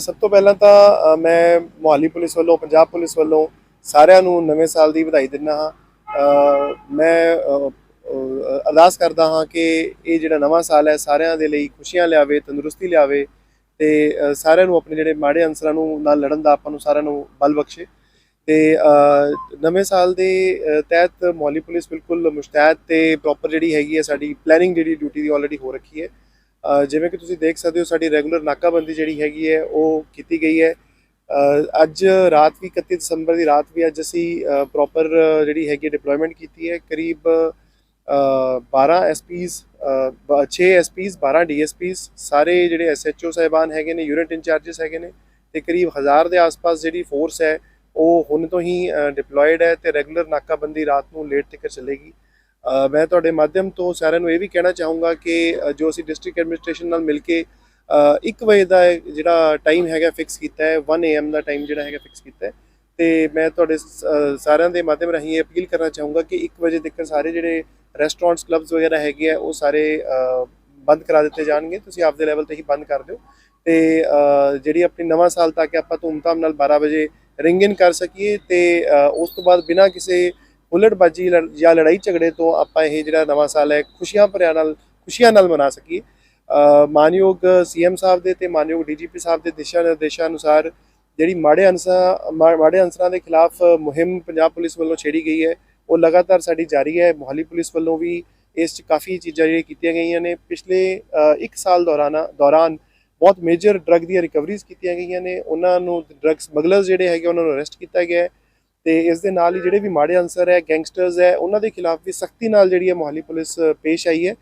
ਸਭ ਤੋਂ ਪਹਿਲਾਂ ਤਾਂ ਮੈਂ ਮੁਹਾਲੀ ਪੁਲਿਸ ਵੱਲੋਂ, ਪੰਜਾਬ ਪੁਲਿਸ ਵੱਲੋਂ ਸਾਰਿਆਂ ਨੂੰ ਨਵੇਂ ਸਾਲ ਦੀ ਵਧਾਈ ਦਿੰਦਾ ਹਾਂ। ਮੈਂ ਅਰਦਾਸ ਕਰਦਾ ਹਾਂ ਕਿ ਇਹ ਜਿਹੜਾ ਨਵਾਂ ਸਾਲ ਹੈ, ਸਾਰਿਆਂ ਦੇ ਲਈ ਖੁਸ਼ੀਆਂ ਲਿਆਵੇ, ਤੰਦਰੁਸਤੀ ਲਿਆਵੇ ਤੇ ਸਾਰਿਆਂ ਨੂੰ ਆਪਣੇ ਜਿਹੜੇ ਮਾੜੇ ਅਨਸਰਾਂ ਨੂੰ ਨਾਲ ਲੜਨ ਦਾ ਆਪਾਂ ਨੂੰ ਸਾਰਿਆਂ ਨੂੰ ਬਲ ਬਖਸ਼ੇ ਤੇ ਨਵੇਂ ਸਾਲ ਦੇ ਤਹਿਤ ਮੁਹਾਲੀ ਪੁਲਿਸ ਬਿਲਕੁਲ ਮੁਸ਼ਤੈਦ ਤੇ ਪ੍ਰੋਪਰ ਜਿਹੜੀ ਹੈਗੀ ਹੈ ਸਾਡੀ ਪਲੈਨਿੰਗ ਜਿਹੜੀ ਡਿਊਟੀ ਦੀ ਆਲਰੇਡੀ ਹੋ ਰੱਖੀ ਹੈ। ਜਿਵੇਂ ਕਿ ਤੁਸੀਂ ਦੇਖ ਸਕਦੇ ਹੋ ਸਾਡੀ ਰੈਗੂਲਰ ਨਾਕਾਬੰਦੀ ਜਿਹੜੀ ਹੈਗੀ ਹੈ ਉਹ ਕੀਤੀ ਗਈ ਹੈ। ਅੱਜ ਰਾਤ ਵੀ 31 ਦਸੰਬਰ ਦੀ ਰਾਤ ਵੀ ਅੱਜ ਅਸੀਂ ਪ੍ਰੋਪਰ ਜਿਹੜੀ ਹੈਗੀ ਡਿਪਲੋਇਮੈਂਟ ਕੀਤੀ ਹੈ। ਕਰੀਬ ਅ, 12 ਐਸਪੀਸ 6 ਐਸਪੀਸ 12 ਡੀਐਸਪੀਸ ਸਾਰੇ ਜਿਹੜੇ ਐਸਐਚਓ ਸਾਹਿਬਾਨ ਹੈਗੇ ਨੇ ਯੂਨਿਟ ਇੰਚਾਰजेस ਹੈਗੇ ਨੇ ਤੇ ਕਰੀਬ 1000 ਦੇ ਆਸ-ਪਾਸ ਜਿਹੜੀ ਫੋਰਸ ਹੈ ਉਹ ਹੁਣ ਤੋਂ ਹੀ ਡਿਪਲੋਇਡ ਹੈ ਤੇ ਰੈਗੂਲਰ ਨਾਕਾਬੰਦੀ ਰਾਤ ਨੂੰ ਲੇਟ ਤੱਕ ਚੱਲੇਗੀ। ਮੈਂ ਤੁਹਾਡੇ ਮਾਧਿਅਮ ਤੋਂ ਸਾਰਿਆਂ ਨੂੰ ਇਹ ਵੀ ਕਹਿਣਾ ਚਾਹੂੰਗਾ ਕਿ ਜੋ ਅਸੀਂ ਡਿਸਟ੍ਰਿਕਟ ਐਡਮਿਨਿਸਟ੍ਰੇਸ਼ਨ ਨਾਲ ਮਿਲ ਕੇ 1 ਵਜੇ ਦਾ ਜਿਹੜਾ ਟਾਈਮ ਹੈਗਾ ਫਿਕਸ ਕੀਤਾ ਹੈ 1 AM ਦਾ ਟਾਈਮ ਜਿਹੜਾ ਹੈਗਾ ਫਿਕਸ ਕੀਤਾ ਹੈ। ਤੇ ਮੈਂ ਤੁਹਾਡੇ ਸ- ਸਾਰਿਆਂ ਦੇ ਮਾਧਿਅਮ ਰਾਹੀਂ ਇਹ ਅਪੀਲ ਕਰਨਾ ਚਾਹੂੰਗਾ ਕਿ 1 ਵਜੇ ਤੱਕ ਸਾਰੇ ਜਿਹੜੇ ਰੈਸਟੋਰੈਂਟਸ ਕਲੱਬਸ ਵਗੈਰਾ ਹੈਗੇ ਆ, ਉਹ ਸਾਰੇ ਬੰਦ ਕਰਾ ਦਿੱਤੇ ਜਾਣਗੇ। ਤੁਸੀਂ ਆਪਦੇ ਲੈਵਲ ਤੇ ਹੀ ਬੰਦ ਕਰ ਦਿਓ। ਤੇ ਜਿਹੜੀ ਆਪਣੀ ਨਵਾਂ ਸਾਲ ਤੱਕ ਆਪਾਂ ਧੂਮਧਾਮ ਨਾਲ 12 ਵਜੇ ਰਿੰਗ ਇਨ ਕਰ ਸਕੀਏ ਤੇ ਉਸ ਤੋਂ ਬਾਅਦ ਬਿਨਾਂ ਕਿਸੇ ਹੁੱਲੜਬਾਜੀ ਲੜ- ਜਾਂ ਲੜਾਈ ਝਗੜੇ ਤੋਂ ਆਪਾਂ ਇਹ ਜਿਹੜਾ ਨਵਾਂ ਸਾਲ ਹੈ ਖੁਸ਼ੀਆਂ ਭਰਿਆ ਨਾਲ ਖੁਸ਼ੀਆਂ ਨਾਲ ਮਨਾ ਸਕੀਏ। ਅ, ਮਾਨਯੋਗ ਸੀਐਮ ਸਾਹਿਬ ਦੇ ਤੇ ਮਾਨਯੋਗ ਡੀਜੀਪੀ ਸਾਹਿਬ ਦੇ ਦਿਸ਼ਾ ਨਿਰਦੇਸ਼ਾਂ ਅਨੁਸਾਰ ਜਿਹੜੀ ਮਾੜੇ ਅਨਸਰਾਂ ਮਾ- ਮਾੜੇ ਅਨਸਰਾਂ ਦੇ ਖਿਲਾਫ ਮੁਹਿੰਮ ਪੰਜਾਬ ਪੁਲਿਸ ਵੱਲੋਂ ਛੇੜੀ ਗਈ ਹੈ ਉਹ ਲਗਾਤਾਰ ਸਾਡੀ ਜਾਰੀ ਹੈ। ਮੁਹਾਲੀ ਪੁਲਿਸ ਵੱਲੋਂ ਵੀ ਇਸ 'ਚ ਕਾਫੀ ਚੀਜ਼ਾਂ ਜਿਹੜੀਆਂ ਕੀਤੀਆਂ ਗਈਆਂ ਨੇ। ਪਿਛਲੇ 1 ਸਾਲ ਦੌਰਾਨ ਦੌਰਾਨ ਬਹੁਤ ਮੇਜਰ ਡਰੱਗ ਦੀਆਂ ਰਿਕਵਰੀਜ਼ ਕੀਤੀਆਂ ਗਈਆਂ ਨੇ। ਉਹਨਾਂ ਨੂੰ ਡਰੱਗ ਸਮਗਲਰਸ ਜਿਹੜੇ ਹੈਗੇ ਉਹਨਾਂ ਨੂੰ ਅਰੈਸਟ ਕੀਤਾ ਗਿਆ ਹੈ। ਤੇ ਇਸ ਦੇ ਨਾਲ ਹੀ ਜਿਹੜੇ ਵੀ ਮਾੜੇ ਅਨਸਰ ਹੈ, ਗੈਂਗਸਟਰਸ ਹੈ, ਉਹਨਾਂ ਦੇ ਖਿਲਾਫ ਵੀ ਸਖਤੀ ਨਾਲ ਜਿਹੜੀ ਹੈ ਮੋਹਾਲੀ ਪੁਲਿਸ ਪੇਸ਼ ਆਈ ਹੈ।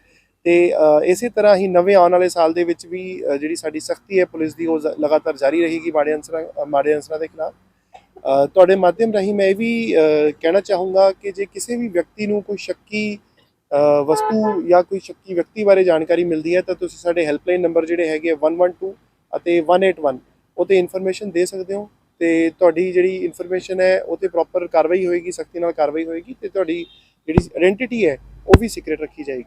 ਤੇ ਇਸੇ ਤਰ੍ਹਾਂ ਹੀ ਨਵੇਂ ਆਉਣ ਵਾਲੇ ਸਾਲ ਦੇ ਵਿੱਚ ਵੀ ਜਿਹੜੀ ਸਾਡੀ ਸਖਤੀ ਹੈ ਪੁਲਿਸ ਦੀ, ਉਹ ਜ਼- ਲਗਾਤਾਰ ਜਾਰੀ ਰਹੇਗੀ ਮਾੜੇ ਅਨਸਰਾਂ ਮਾੜੇ ਅਨਸਰਾਂ ਦੇ ਖਿਲਾਫ। ਤੁਹਾਡੇ ਮਾਧਿਅਮ ਰਾਹੀਂ ਮੈਂ ਇਹ ਵੀ ਕਹਿਣਾ ਚਾਹੂੰਗਾ ਕਿ ਜੇ ਕਿਸੇ ਵੀ ਵਿਅਕਤੀ ਨੂੰ ਕੋਈ ਸ਼ੱਕੀ ਵਸਤੂ ਜਾਂ ਕੋਈ ਸ਼ੱਕੀ ਵਿਅਕਤੀ ਬਾਰੇ ਜਾਣਕਾਰੀ ਮਿਲਦੀ ਹੈ, ਤਾਂ ਤੁਸੀਂ ਸਾਡੇ ਹੈਲਪਲਾਈਨ ਨੰਬਰ ਜਿਹੜੇ ਹੈਗੇ ਆ 112 ਅਤੇ 181 ਉਹ ਤੇ ਇਨਫੋਰਮੇਸ਼ਨ ਦੇ ਸਕਦੇ ਹੋ। ਤੇ ਤੁਹਾਡੀ ਜਿਹੜੀ ਇਨਫੋਰਮੇਸ਼ਨ ਹੈ, ਉਹ ਤੇ ਪ੍ਰੋਪਰ ਕਾਰਵਾਈ ਹੋਏਗੀ, ਸਖਤੀ ਨਾਲ ਕਾਰਵਾਈ ਹੋਏਗੀ ਤੇ ਤੁਹਾਡੀ ਜਿਹੜੀ ਆਇਡੈਂਟੀਟੀ ਹੈ, ਉਹ ਵੀ ਸੀਕ੍ਰੀਟ ਰੱਖੀ ਜਾਏਗੀ।